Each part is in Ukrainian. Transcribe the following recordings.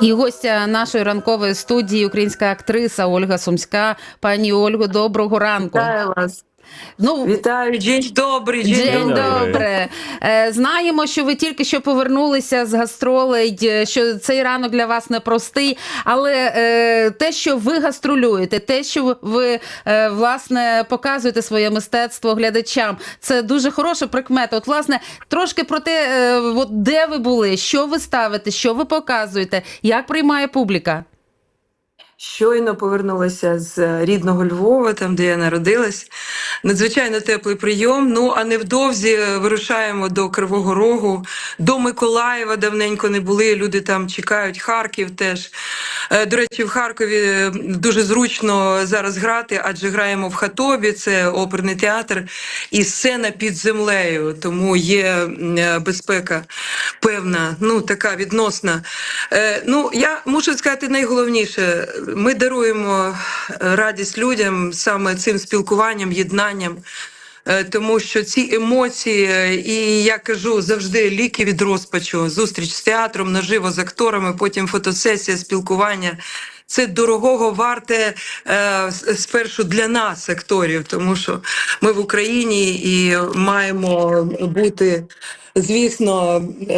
І гостя нашої ранкової студії, українська актриса Ольга Сумська. Пані Ольго, доброго ранку. Вітаю вас. Ну, Вітаю, день добрий, день, День добрий. добре. Е, Знаємо, що ви тільки що повернулися з гастролей, е, що цей ранок для вас непростий, але е, те, що ви гастролюєте, те, що ви власне показуєте своє мистецтво глядачам, це дуже хороша прикмета. От, власне, трошки про те, от де ви були, що ви ставите, що ви показуєте, як приймає публіка. Щойно повернулася з рідного Львова, там де я народилась. Надзвичайно теплий прийом. Ну а невдовзі вирушаємо до Кривого Рогу, до Миколаєва. Давненько не були. Люди там чекають. Харків теж. Е, До речі, в Харкові дуже зручно зараз грати, адже граємо в Хатобі, це оперний театр, і сцена під землею, тому є е, безпека певна, ну така відносна. Е, Ну я мушу сказати найголовніше: ми даруємо радість людям саме цим спілкуванням, єднанням. Е, Тому що ці емоції, е, і я кажу завжди ліки від розпачу, зустріч з театром, наживо з акторами, потім фотосесія, спілкування. Це дорогого варте е, спершу для нас, акторів, тому що ми в Україні і маємо бути, звісно, е,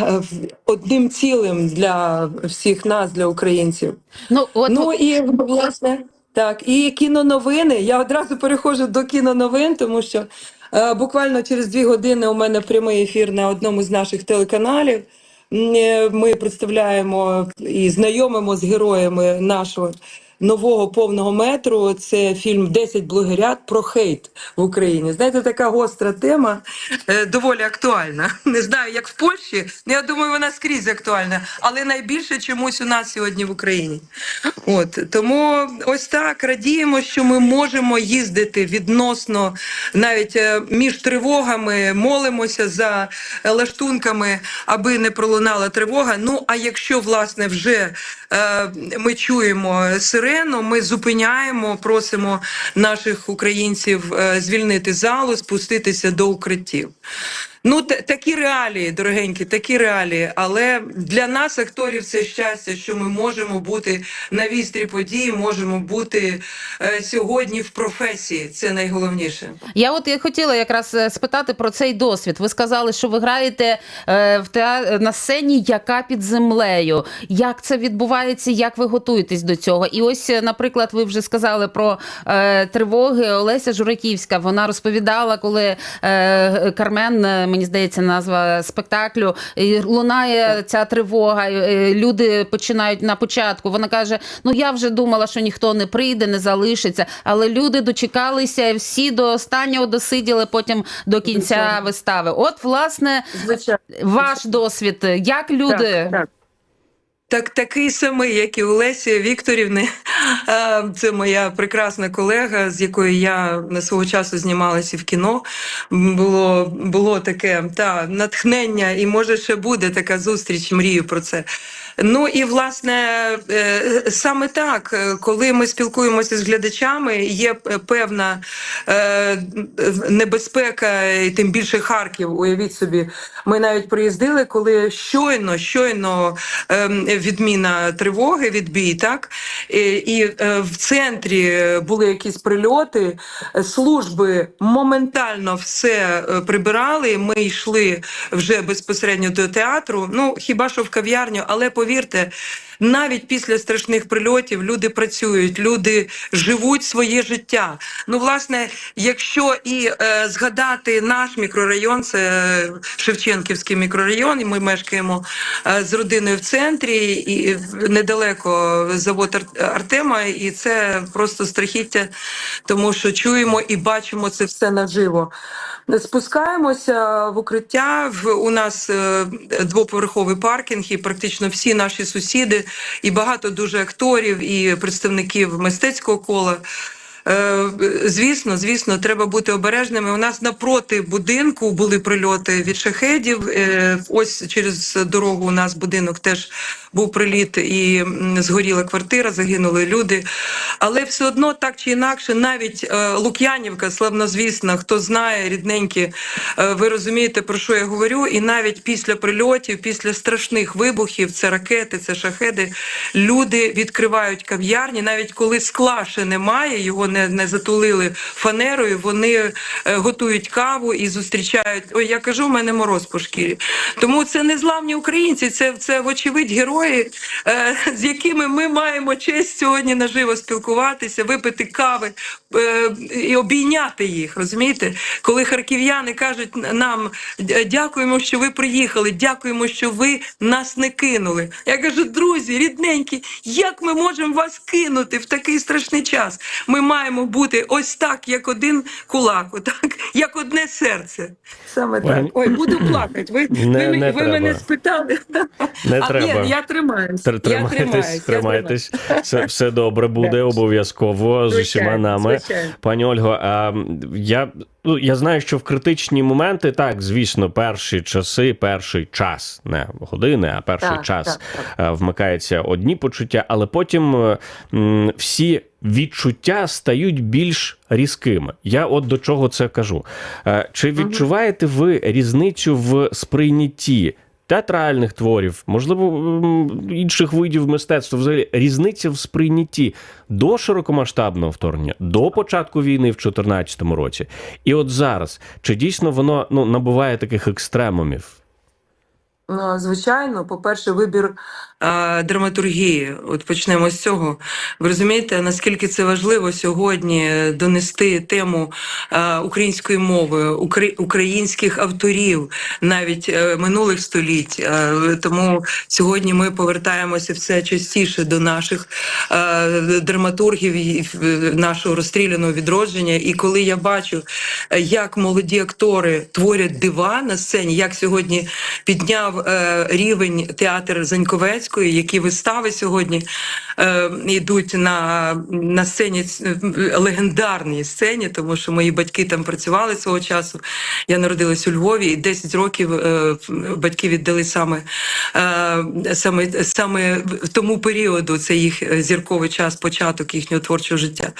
е, одним цілим для всіх нас, для українців. Ну, от Ну і власне так, і кіноновини. Я одразу переходжу до кіноновин, тому що е, буквально через дві години у мене прямий ефір на одному з наших телеканалів. Е, Ми представляємо і знайомимо з героями нашого нового повного метру. Це фільм «10 блогерят про хейт в Україні. Знаєте, така гостра тема, е, доволі актуальна. Не знаю, як в Польщі. Я думаю, вона скрізь актуальна, але найбільше чомусь у нас сьогодні в Україні. От тому ось так радіємо, що ми можемо їздити відносно навіть е, між тривогами, молимося за лаштунками, аби не пролунала тривога. Ну а якщо власне вже е, ми чуємо сирену, ми зупиняємо, просимо наших українців е, звільнити залу, спуститися до укриттів. Ну, та- такі реалії, дорогенькі, такі реалії. Але для нас, акторів, це щастя, що ми можемо бути на вістрі подій, можемо бути е, сьогодні в професії. Це найголовніше. Я от я хотіла якраз е, спитати про цей досвід. Ви сказали, що ви граєте е, в теа... на сцені, яка під землею. Як це відбувається? Як ви готуєтесь до цього? І ось, е, наприклад, ви вже сказали про е, тривоги. Олеся Жураківська. Вона розповідала, коли е, Кармен, е, мені здається, назва спектаклю, і лунає ця тривога. і Люди починають на початку. Вона каже: Ну я вже думала, що ніхто не прийде, не залишиться. Але люди дочекалися, всі до останнього досиділи потім до кінця Звичайно. вистави. От, власне, Звичайно. ваш досвід. Як люди Так, так. Так, такий самий, як і у Лесі Вікторівни. Це моя прекрасна колега, з якою я на свого часу знімалася в кіно. Було, було таке та натхнення, і може ще буде така зустріч. Мрію про це. Ну і власне е, саме так, е, коли ми спілкуємося з глядачами, є певна е, небезпека, і тим більше Харків. Уявіть собі, ми навіть приїздили, коли щойно, щойно ем, відміна тривоги, відбій, так і, в центрі були якісь прильоти. Служби моментально все прибирали. Ми йшли вже безпосередньо до театру. Ну хіба що в кав'ярню, але повірте. Навіть після страшних прильотів люди працюють, люди живуть своє життя. Ну, власне, якщо і е, згадати наш мікрорайон, це Шевченківський мікрорайон, і ми мешкаємо е, з родиною в центрі, і недалеко завод Артема, і це просто страхіття, тому що чуємо і бачимо це все наживо. Спускаємося в укриття. У нас е, двоповерховий паркінг, і практично всі наші сусіди, і багато дуже акторів і представників мистецького кола. Е, Звісно, звісно, треба бути обережними. У нас напроти будинку були прильоти від шахедів. Е, Ось через дорогу у нас будинок теж був приліт і згоріла квартира, загинули люди. Але все одно так чи інакше, навіть е, Лук'янівка, славнозвісна, хто знає, рідненькі, е, ви розумієте, про що я говорю. І навіть після прильотів, після страшних вибухів, це ракети, це шахеди, люди відкривають кав'ярні, навіть коли скла ще немає, його не, не затулили фанерою, вони е, готують каву і зустрічають. Ой, я кажу, в мене мороз по шкірі. Тому це незламні українці, це, це вочевидь герої, е, з якими ми маємо честь сьогодні наживо спілкуватися, випити кави е, і обійняти їх. Розумієте, коли харків'яни кажуть нам дякуємо, що ви приїхали, дякуємо, що ви нас не кинули. Я кажу, друзі, рідненькі, як ми можемо вас кинути в такий страшний час? Ми маємо бути ось так, як один кулак, отак, як одне серце. Саме так. Ой, Ой, буду плакати. Ви, Не- ви, не ви мене спитали. Не а, треба. Ні, я тримаюсь. Тр- я Тримайтесь, я тримайтесь. Все, все добре буде обов'язково з усіма нами. звичайно. Пані Ольго, а я, ну, я знаю, що в критичні моменти, так, звісно, перші часи, перший час, не години, а перший Так, час так, так. е, вмикаються одні почуття, але потім е, всі відчуття стають більш різкими. Я от до чого це кажу. Е, Чи відчуваєте ви різницю в сприйнятті? Театральних творів, можливо, інших видів мистецтва, взагалі різниця в сприйнятті до широкомасштабного вторгнення, до початку війни в 2014 році, і от зараз чи дійсно воно ну набуває таких екстремумів? Ну, звичайно, по-перше, вибір драматургії. От почнемо з цього. Ви розумієте, наскільки це важливо сьогодні донести тему української мови, укра- українських авторів, навіть е, минулих століть. Тому сьогодні ми повертаємося все частіше до наших драматургів і нашого розстріляного відродження. І коли я бачу, як молоді актори творять дива на сцені, як сьогодні підняв е, рівень театр Заньковецької, які вистави сьогодні е, йдуть на, на сцені легендарній сцені, тому що мої батьки там працювали свого часу. Я народилась у Львові, і 10 років е, батьки віддали саме, саме, саме тому періоду. Це їх зірковий час, початок їхнього творчого життя.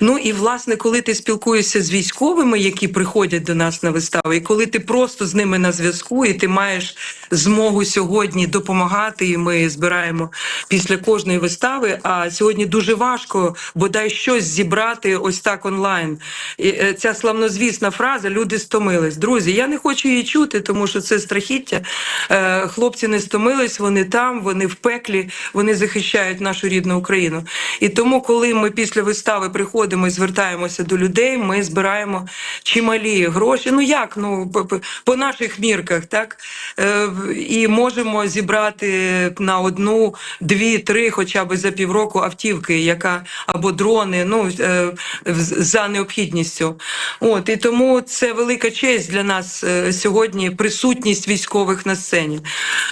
Ну і власне, коли ти спілкуєшся з військовими, які приходять до нас на вистави, і коли ти просто з ними на зв'язку, і ти маєш змогу сьогодні допомагати, і ми збираємо після кожної вистави. А сьогодні дуже важко бодай щось зібрати ось так онлайн. І е, ця славнозвісна фраза Люди стомились. Друзі, я не хочу її чути, тому що це страхіття. Е, Хлопці не стомились, вони там, вони в пеклі, вони захищають нашу рідну Україну. І тому, коли ми після вистави приходимо і звертаємося до людей, ми збираємо чималі гроші. Ну як? Ну по- наших мірках, так Е, в- і можемо зібрати на одну, дві, три, хоча б за півроку автівки, яка або дрони, ну е, за необхідністю. От і тому це велика честь для нас е, сьогодні. Присутність військових на сцені.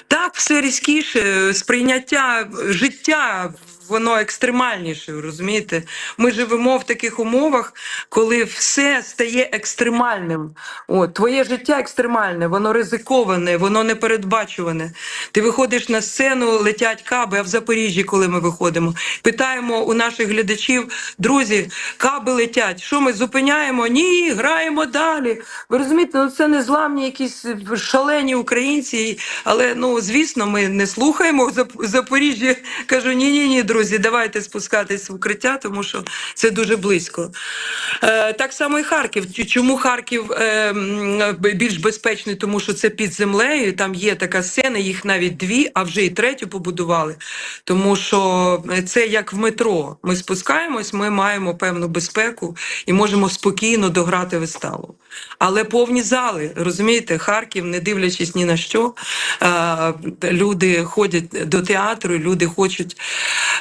Так, все різкіше, сприйняття життя. Воно екстремальніше, розумієте? Ми живемо в таких умовах, коли все стає екстремальним. От, твоє життя екстремальне, воно ризиковане, воно непередбачуване. Ти виходиш на сцену, летять каби, а в Запоріжжі, коли ми виходимо, питаємо у наших глядачів, друзі, каби летять. Що ми зупиняємо? Ні, граємо далі. Ви розумієте, ну це незламні якісь шалені українці. Але ну звісно, ми не слухаємо в Запоріжжі. Кажу, ні, ні, ні, друзі, давайте спускатись в укриття, тому що це дуже близько. Е, так само і Харків. Чому Харків е, більш безпечний? Тому що це під землею. Там є така сцена, їх навіть дві, а вже і третю побудували. Тому що це як в метро. Ми спускаємось, ми маємо певну безпеку і можемо спокійно дограти виставу. Але повні зали, розумієте, Харків, не дивлячись ні на що, е, люди ходять до театру, люди хочуть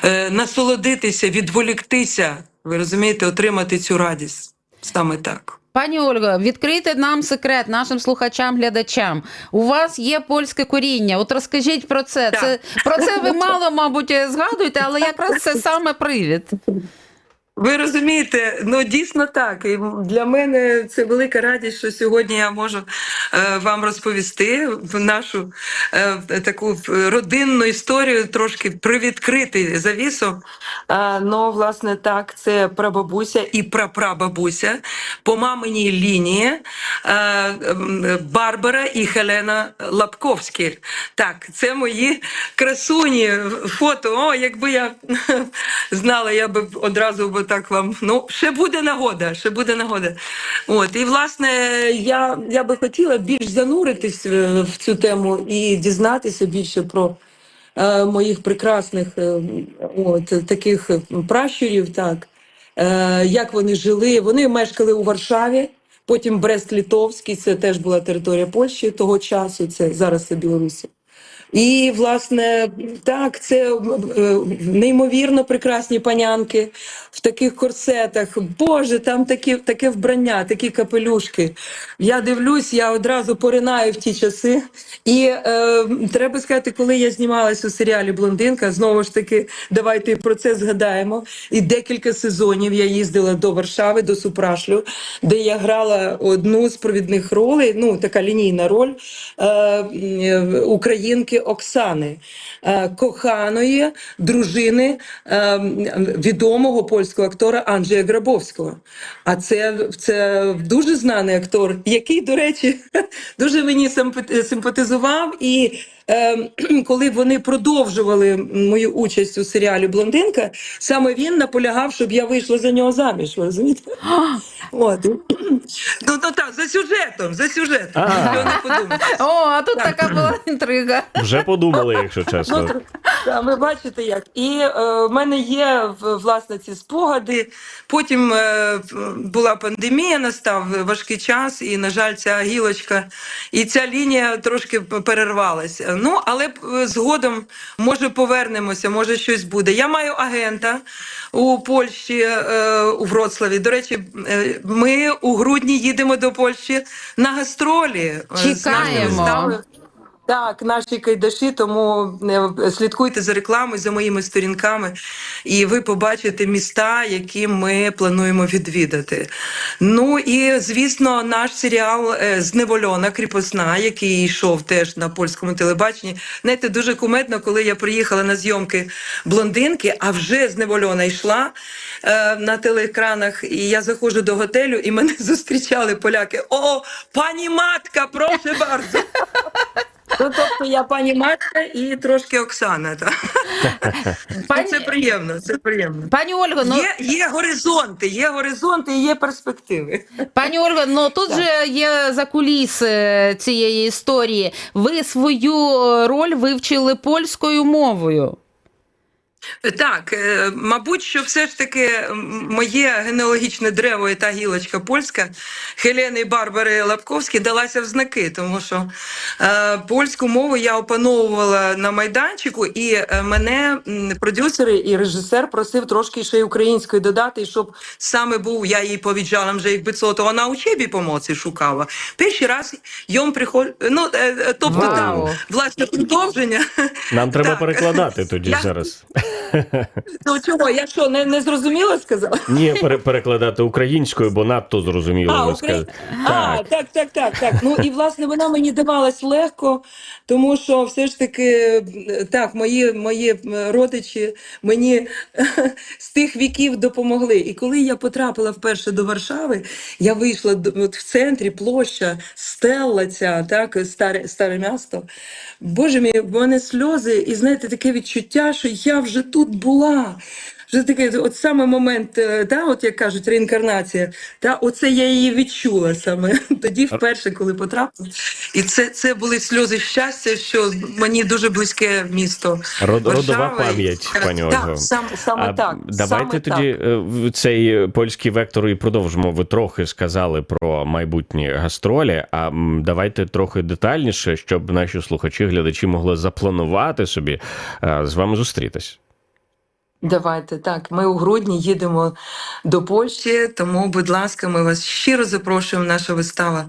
е, насолодитися, відволіктися. Ви розумієте, отримати цю радість. Саме так. Пані Ольго, відкрийте нам секрет нашим слухачам, глядачам. У вас є польське коріння. От розкажіть про це. Так. Це про це ви мало, мабуть, згадуєте, але якраз це саме привід. Ви розумієте, ну дійсно так. І для мене це велика радість, що сьогодні я можу е, вам розповісти в нашу е, таку родинну історію, трошки привідкрити завісу. А, ну, власне, так, це прабабуся і прапрабабуся по маминій лінії е, Барбара і Хелена Лапковські. Так, це мої красуні фото. О, якби я знала, я би одразу так вам. Ну, ще буде нагода, ще буде нагода. От, і власне, я, я би хотіла більш зануритись е, в цю тему і дізнатися більше про е, моїх прекрасних е, от, таких пращурів, так, е, як вони жили. Вони мешкали у Варшаві, потім Брест-Літовський, це теж була територія Польщі того часу, це зараз це Білорусі. І, власне, так, це е, неймовірно прекрасні панянки в таких корсетах. Боже, там такі, таке вбрання, такі капелюшки. Я дивлюсь, я одразу поринаю в ті часи. І е, треба сказати, коли я знімалась у серіалі Блондинка, знову ж таки, давайте про це згадаємо. І декілька сезонів я їздила до Варшави, до Супрашлю, де я грала одну з провідних ролей, ну така лінійна роль е, е, українки Оксани, е, коханої дружини е, відомого польського актора Анджея Грабовського. А це, це дуже знаний актор, який, до речі, дуже мені симпати- симпатизував. І коли вони продовжували мою участь у серіалі Блондинка, саме він наполягав, щоб я вийшла за нього заміж. Розумієте? От. Ну, ну так, за сюжетом, за сюжетом. О, а тут така була інтрига. Вже подумали, якщо Ну, чесно. Та, ви бачите як. І е, в мене є власне ці спогади. Потім е, була пандемія, настав важкий час, і, на жаль, ця гілочка і ця лінія трошки перервалася. Ну, але е, згодом, може, повернемося, може щось буде. Я маю агента у Польщі, е, у Вроцлаві. До речі, е, ми у грудні їдемо до Польщі на гастролі. е, з Чекаємо. Так, наші кайдаші, тому е, слідкуйте за рекламою, за моїми сторінками, і ви побачите міста, які ми плануємо відвідати. Ну і звісно, наш серіал е, Зневольона кріпосна, який йшов теж на польському телебаченні. Знаєте, дуже кумедно, коли я приїхала на зйомки блондинки, а вже зневольона йшла е, на телеекранах. І я заходжу до готелю, і мене зустрічали поляки. О, пані матка, прошу bardzo. Ну, тобто я пані матка і трошки Оксана. Та. Пані- Це приємно, це приємно. Пані Ольго, ну Є, є горизонти, є горизонти і є перспективи. Пані Ольга, ну тут же є за куліс цієї історії. Ви свою е, роль вивчили польською мовою. Так, е, мабуть, що все ж таки моє генеалогічне древо і та гілочка польська Хелени Барбари Лапковські далася в знаки, тому що е, польську мову я опановувала на майданчику, і е, мене продюсери і режисер просив трошки ще й української додати, щоб саме був, я їй повіджала, вже якби то вона у чебі помоці шукала. Перший раз йом приходить, ну, е, е, тобто Вау. там, власне, продовження. Нам треба Так. перекладати тоді Я- зараз. Ну чого, я що, не, не зрозуміла сказала? Ні, пере- перекладати українською, бо надто зрозуміло А, Украї... а, Так. так, так, так, так. Ну і власне вона мені давалась легко, тому що все ж таки так, мої, мої родичі мені з тих віків допомогли. І коли я потрапила вперше до Варшави, я вийшла от в центрі площа, стелла ця, так, старе, старе місто. Боже мій, в мене сльози, і знаєте, таке відчуття, що я вже тут була. Вже такий, от саме момент, е, та, от як кажуть, реінкарнація, та оце я її відчула саме тоді, вперше, коли потрапила. І це, це були сльози щастя, що мені дуже близьке місто. Род- родова пам'ять, пані Так, Ольго. саме, саме А так. давайте саме тоді так. е, цей польський вектор і продовжимо. Ви трохи сказали про майбутні гастролі. А давайте трохи детальніше, щоб наші слухачі, глядачі могли запланувати собі е, з вами зустрітись. Давайте так. Ми у грудні їдемо до Польщі, тому, будь ласка, ми вас щиро запрошуємо. Наша вистава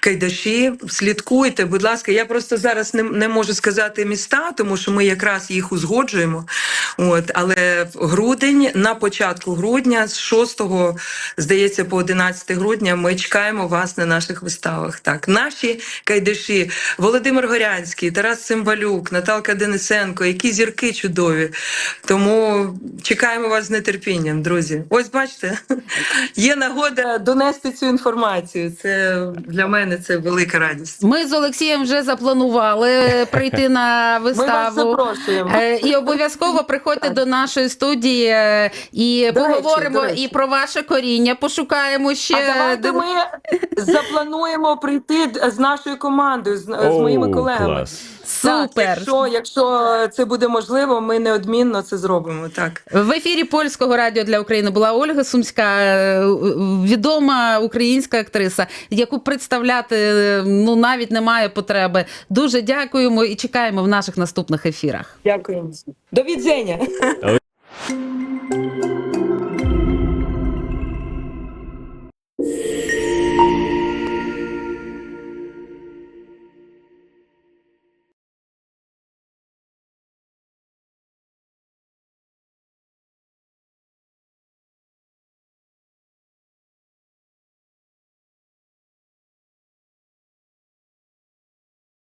Кайдаші. Слідкуйте, будь ласка. Я просто зараз не, не можу сказати міста, тому що ми якраз їх узгоджуємо. От, але в грудень, на початку грудня, з 6, здається, по 11 грудня, ми чекаємо вас на наших виставах. Так, наші кайдаші, Володимир Горянський, Тарас Цимбалюк, Наталка Денисенко, які зірки чудові. Тому чекаємо вас з нетерпінням, друзі. Ось бачите, є нагода донести цю інформацію. Це для мене це велика радість. Ми з Олексієм вже запланували прийти на Ми вас виставу. запрошуємо. Е, І обов'язково приходьте до нашої студії е, і До поговоримо до речі. і про ваше коріння. Пошукаємо ще А давайте ми заплануємо прийти з нашою командою, з, з моїми колегами. клас. Так, супер. якщо, якщо це буде можливо, ми неодмінно це зробимо. Так. В ефірі польського радіо для України була Ольга Сумська, е, відома українська актриса, яку представляти ну навіть немає потреби. Дуже дякуємо і чекаємо в наших наступних ефірах. Дякуємо. До відзення.